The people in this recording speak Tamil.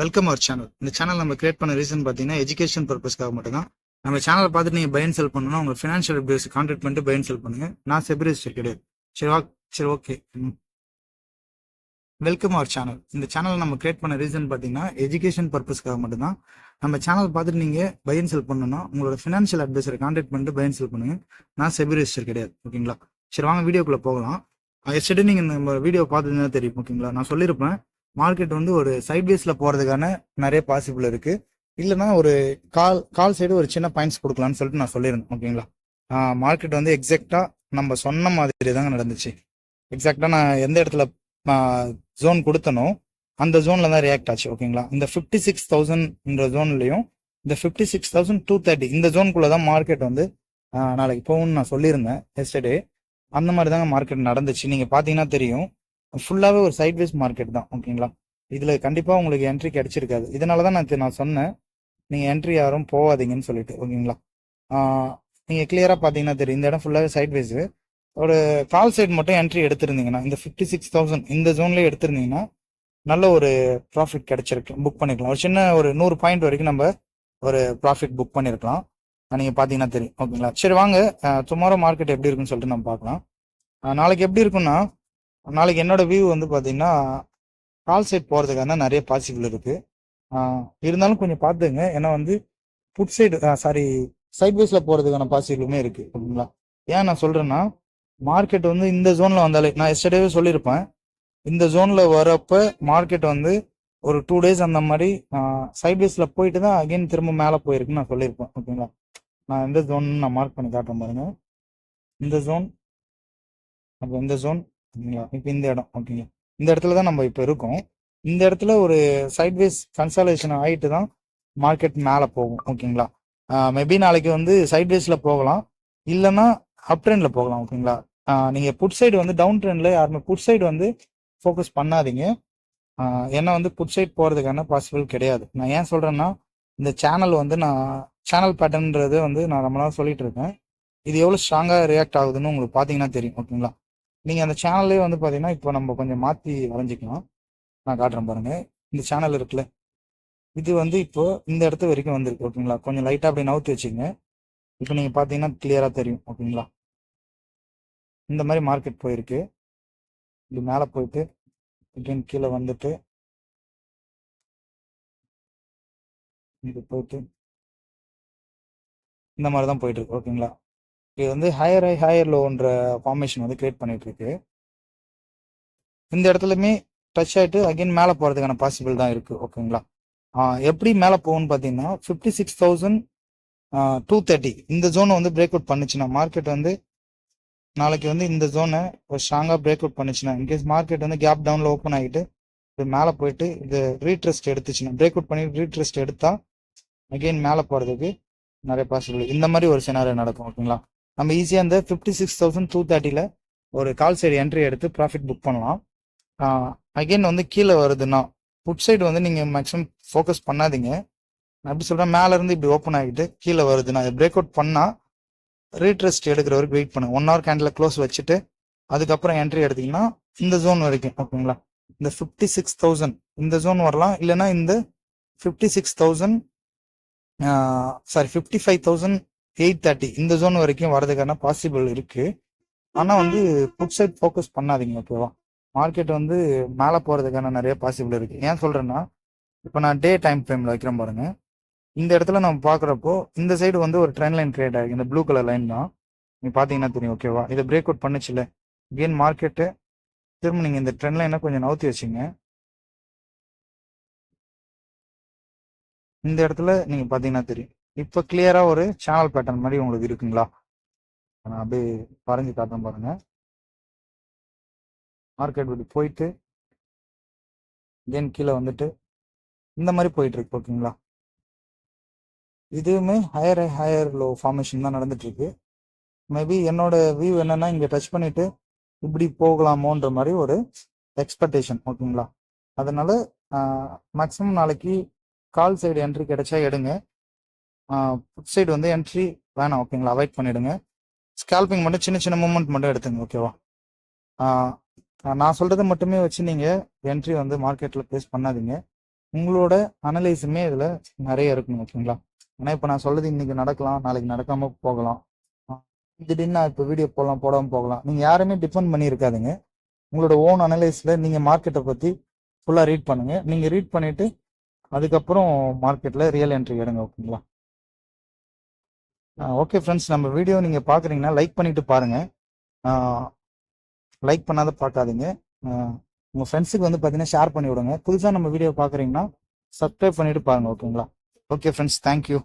வெல்கம் அவர் சேனல் இந்த சேனல் நம்ம கிரியேட் பண்ண ரீசன் பார்த்தீங்கன்னா எஜுகேஷன் பர்பஸ்க்காக மட்டும் தான் நம்ம சேனலை பார்த்துட்டு நீங்கள் பயன் செல் பண்ணணும் உங்கள் ஃபினான்ஷியல் அட்வைஸ் கான்டாக்ட் பண்ணிட்டு பயன் செல் பண்ணுங்க. நான் செபிரிஸ்டர் கிடையாது சரி வா சரி ஓகே. வெல்கம் அவர் சேனல் இந்த சேனல் நம்ம கிரியேட் பண்ண ரீசன் பார்த்தீங்கன்னா எஜுகேஷன் பர்பஸ்க்காக மட்டும்தான். நம்ம சேனல் பார்த்துட்டு நீங்கள் பயன் செல் பண்ணணும்னா உங்களோட ஃபினான்ஷியல் அட்வைஸரை கான்டாக்ட் பண்ணிட்டு பயன் செல் பண்ணுங்க. நான் செபிரிஸ்டர் கிடையாது ஓகேங்களா? சரி வாங்க வீடியோக்குள்ளே போகலாம். எஸ்டே நீங்கள் நம்ம வீடியோ பார்த்ததுன்னா தெரியும். ஓகேங்களா? நான் சொல்லியிருப்பேன். மார்க்கெட் வந்து ஒரு சைட்வேஸில் போகிறதுக்கான நிறைய பாசிபிள் இருக்குது இல்லைன்னா ஒரு கால் கால் சைடு ஒரு சின்ன பாயிண்ட்ஸ் கொடுக்கலாம்னு சொல்லிட்டு நான் சொல்லியிருந்தேன் ஓகேங்களா மார்க்கெட் வந்து எக்ஸாக்டாக நம்ம சொன்ன மாதிரி தாங்க நடந்துச்சு. எக்ஸாக்டாக நான் எந்த இடத்துல ஜோன் கொடுத்தனோ அந்த ஜோனில் தான் ரியாக்ட் ஆச்சு ஓகேங்களா இந்த ஃபிஃப்டி சிக்ஸ் தௌசண்ட்ன்ற ஜோன்லையும் இந்த fifty six thousand two thirty இந்த ஜோனுக்குள்ளே தான் மார்க்கெட் வந்து நாளைக்கு போகும்னு நான் சொல்லியிருந்தேன் எஸ்டர்டே அந்த மாதிரி தாங்க மார்க்கெட் நடந்துச்சு. நீங்கள் பார்த்தீங்கன்னா தெரியும் ஃபுல்லாகவே ஒரு சைட்வேஸ் மார்க்கெட் தான் ஓகேங்களா இதில் கண்டிப்பாக உங்களுக்கு என்ட்ரி கிடைச்சிருக்காது. இதனால தான் நான் இது நான் சொன்னேன். நீங்கள் என்ட்ரி யாரும் போகாதீங்கன்னு சொல்லிட்டு ஓகேங்களா நீங்கள் கிளியராக பார்த்தீங்கன்னா தெரியும். இந்த இடம் ஃபுல்லாகவே சைட்வேஸு ஒரு கால் சைட் மட்டும் என்ட்ரி எடுத்திருந்தீங்கன்னா இந்த ஃபிஃப்டி சிக்ஸ் தௌசண்ட் இந்த ஜோன்லேயே எடுத்திருந்தீங்கன்னா நல்ல ஒரு ப்ராஃபிட் கிடைச்சிருக்கு புக் பண்ணிக்கலாம் ஒரு சின்ன ஒரு நூறு பாயிண்ட் வரைக்கும் நம்ம ஒரு ப்ராஃபிட் புக் பண்ணியிருக்கலாம் நீங்கள் பார்த்தீங்கன்னா தெரியும் ஓகேங்களா சரி வாங்க. டுமாரோ மார்க்கெட் எப்படி இருக்குன்னு சொல்லிட்டு நம்ம பார்க்கலாம். நாளைக்கு எப்படி இருக்குன்னா நாளைக்கு என்னோட வியூ வந்து பார்த்தீங்கன்னா கால் சைட் போகிறதுக்கான நிறைய பாசிபிள் இருக்கு. இருந்தாலும் கொஞ்சம் பார்த்துங்க. ஏன்னா வந்து புட் சைடு சாரி சைட்வேஸில் போகிறதுக்கான பாசிபிளுமே இருக்கு ஓகேங்களா ஏன் நான் சொல்கிறேன்னா மார்க்கெட் வந்து இந்த ஜோனில் வந்தாலே நான் எஸ்டர்டேவே சொல்லியிருப்பேன். இந்த ஜோனில் வரப்ப மார்க்கெட் வந்து ஒரு டூ டேஸ் அந்த மாதிரி சைட்வேஸில் போயிட்டு தான் அகைன் திரும்ப மேலே போயிருக்குன்னு நான் சொல்லியிருப்பேன் ஓகேங்களா? நான் எந்த ஜோன் நான் மார்க் பண்ணி காட்டுறேன் பாருங்க. இந்த ஜோன் அப்போ இந்த ஜோன் ஓகேங்களா? இப்போ இந்த இடம் ஓகேங்களா? இந்த இடத்துல தான் நம்ம இப்போ இருக்கோம். இந்த இடத்துல ஒரு சைட்வேஸ் கன்சலேஷன் ஆகிட்டு தான் மார்க்கெட் மேலே போகும் ஓகேங்களா? மேபி நாளைக்கு வந்து சைட்வேஸில் போகலாம். இல்லைன்னா அப் ட்ரெண்டில் போகலாம் ஓகேங்களா? நீங்கள் புட் சைடு வந்து டவுன் ட்ரெண்டில் யாருமே புட் சைடு வந்து ஃபோக்கஸ் பண்ணாதீங்க. ஏன்னா வந்து புட் சைட் போகிறதுக்கான பாசிபிள் கிடையாது. நான் ஏன் சொல்கிறேன்னா இந்த சேனல் வந்து நான் சேனல் பேட்டர்ன்றது வந்து நான் ரொம்ப நாள் சொல்லிட்டு இருக்கேன். இது எவ்வளோ ஸ்ட்ராங்காக ரியாக்ட் ஆகுதுன்னு உங்களுக்கு பார்த்தீங்கன்னா தெரியும் ஓகேங்களா? நீங்கள் அந்த சேனல்லே வந்து பார்த்தீங்கன்னா இப்போ நம்ம கொஞ்சம் மாற்றி வரைஞ்சிக்கலாம் நான் காட்டுறேன் பாருங்கள் இந்த சேனல் இருக்குல்ல. இது வந்து இப்போ இந்த இடத்து வரைக்கும் வந்திருக்கு ஓகேங்களா கொஞ்சம் லைட்டாக அப்படி நவுத்து வச்சுங்க இப்போ நீங்கள் பார்த்தீங்கன்னா கிளியராக தெரியும் ஓகேங்களா இந்த மாதிரி மார்க்கெட் போயிருக்கு. இப்படி மேலே போயிட்டு இப்படின்னு கீழே வந்துட்டு இது போயிட்டு இந்த மாதிரி தான் போயிட்டு இருக்கு ஓகேங்களா இது வந்து ஹையர் ஹை ஹையர் லோன்ற ஃபார்மேஷன் வந்து கிரியேட் பண்ணிட்டு இருக்கு இந்த இடத்துலையுமே டச் ஆயிட்டு அகைன் மேலே போகிறதுக்கான பாசிபிள் தான் இருக்கு ஓகேங்களா எப்படி மேலே போகும்னு பார்த்தீங்கன்னா fifty six thousand two thirty இந்த ஜோனை வந்து பிரேக் அவுட் பண்ணுச்சுன்னா மார்க்கெட் வந்து நாளைக்கு வந்து இந்த ஜோனை ஒரு ஸ்ட்ராங்காக பிரேக் அவுட் பண்ணுச்சுன்னா இன்கேஸ் மார்க்கெட் வந்து கேப் டவுனில் ஓப்பன் ஆகிட்டு இது மேலே போயிட்டு இது ரீட்ரெஸ்ட் எடுத்துச்சுன்னா பிரேக் அவுட் பண்ணி ரீட்ரெஸ்ட் எடுத்தா அகைன் மேலே போகிறதுக்கு நிறைய பாசிபிள் இந்த மாதிரி ஒரு சினாரியோ நடக்கும் ஓகேங்களா நம்ம ஈஸியாக இந்த ஃபிஃப்டி சிக்ஸ் தௌசண்ட் டூ தேர்ட்டியில் ஒரு கால் சைடு என்ட்ரி எடுத்து ப்ராஃபிட் புக் பண்ணலாம். அகைன் வந்து கீழே வருதுன்னா புட் சைடு வந்து நீங்கள் மேக்ஸிமம் ஃபோக்கஸ் பண்ணாதீங்க. நான் எப்படி சொல்கிறேன் மேலே இருந்து இப்படி ஓப்பன் ஆகிட்டு கீழே வருதுன்னா அதை பிரேக் அவுட் பண்ணால் ரீட்ரெஸ்ட் எடுக்கிற வரைக்கும் வெயிட் பண்ணுங்க. ஒன் ஹவர் கேண்டில் க்ளோஸ் வச்சுட்டு அதுக்கப்புறம் என்ட்ரி எடுத்தீங்கன்னா இந்த ஜோன் வரைக்கும் ஓகேங்களா? இந்த ஃபிஃப்டி சிக்ஸ் தௌசண்ட் இந்த ஜோன் வரலாம். இல்லைன்னா இந்த fifty six thousand sorry fifty five thousand eight thirty இந்த ஜோன் வரைக்கும் வரதுக்கான பாசிபிள் இருக்கு. ஆனால் வந்து புட் சைட் ஃபோக்கஸ் பண்ணாதீங்க ஓகேவா மார்க்கெட் வந்து மேலே போகிறதுக்கான நிறைய பாசிபிள் இருக்கு. ஏன் சொல்கிறேன்னா இப்போ நான் டே டைம் ஃப்ரேம்ல வைக்கிறேன் பாருங்க. இந்த இடத்துல நம்ம பார்க்குறப்போ இந்த சைடு வந்து ஒரு ட்ரெண்ட் லைன் கிரியேட் ஆகிருக்கு இந்த ப்ளூ கலர் லைன் தான். நீங்க பார்த்தீங்கன்னா தெரியும் ஓகேவா இதை பிரேக் அவுட் பண்ணுச்சுல. கெயின் மார்க்கெட்டு திரும்ப நீங்கள் இந்த ட்ரெண்ட் லைனை கொஞ்சம் நவுத்தி வச்சுங்க. இந்த இடத்துல நீங்கள் பார்த்தீங்கன்னா தெரியும். இப்போ கிளியராக ஒரு சேனல் பேட்டர்ன் மாதிரி உங்களுக்கு இருக்குங்களா? நான் அப்படியே வரைஞ்சு காட்டுறேன் பாருங்க. மார்க்கெட் இப்படி போயிட்டு தென் கீழே வந்துட்டு இந்த மாதிரி போயிட்டு இருக்கு ஓகேங்களா? இதுவுமே ஹையர் ஹையர் லோ ஃபார்மேஷன் தான் நடந்துட்டு இருக்கு மேபி என்னோட வியூ என்னன்னா இங்க டச் பண்ணிட்டு இப்படி போகலாமோன்ற மாதிரி ஒரு எக்ஸ்பெக்டேஷன் ஓகேங்களா? அதனால மேக்சிமம் நாளைக்கு கால் சைடு என்ட்ரி கிடைச்சா எடுங்க. புட் சைடு வந்து என்ட்ரி வேணாம் ஓகேங்களா அவாய்ட் பண்ணிவிடுங்க ஸ்கேல்பிங் மட்டும் சின்ன சின்ன மூமெண்ட் மட்டும் எடுத்துங்க ஓகேவா நான் சொல்கிறத மட்டுமே வச்சு நீங்கள் என்ட்ரி வந்து மார்க்கெட்டில் ப்ளேஸ் பண்ணாதீங்க. உங்களோட அனலைஸுமே இதில் நிறைய இருக்கணும் ஓகேங்களா ஏன்னா இப்போ நான் சொல்கிறது இன்னைக்கு நடக்கலாம் நாளைக்கு நடக்காமல் போகலாம். திடீர்னு நான் இப்போ வீடியோ போடலாம் போடாமல் போகலாம். நீங்கள் யாருமே டிபெண்ட் பண்ணி இருக்காதுங்க உங்களோட ஓன் அனலைஸில் நீங்கள் மார்க்கெட்டை பற்றி ஃபுல்லாக ரீட் பண்ணுங்கள் நீங்கள் ரீட் பண்ணிவிட்டு அதுக்கப்புறம் மார்க்கெட்டில் ரியல் என்ட்ரி எடுங்க ஓகேங்களா ஓகே ஃப்ரெண்ட்ஸ் நம்ம வீடியோ நீங்கள் பார்க்குறீங்கன்னா லைக் பண்ணிட்டு பாருங்கள் லைக் பண்ணாத பார்க்காதீங்க உங்கள் ஃப்ரெண்ட்ஸுக்கு வந்து பார்த்தீங்கன்னா ஷேர் பண்ணி விடுங்க புதுசாக நம்ம வீடியோ பார்க்குறீங்கன்னா சப்ஸ்கிரைப் பண்ணிவிட்டு பாருங்க ஓகேங்களா ஓகே ஃப்ரெண்ட்ஸ் தேங்க்யூ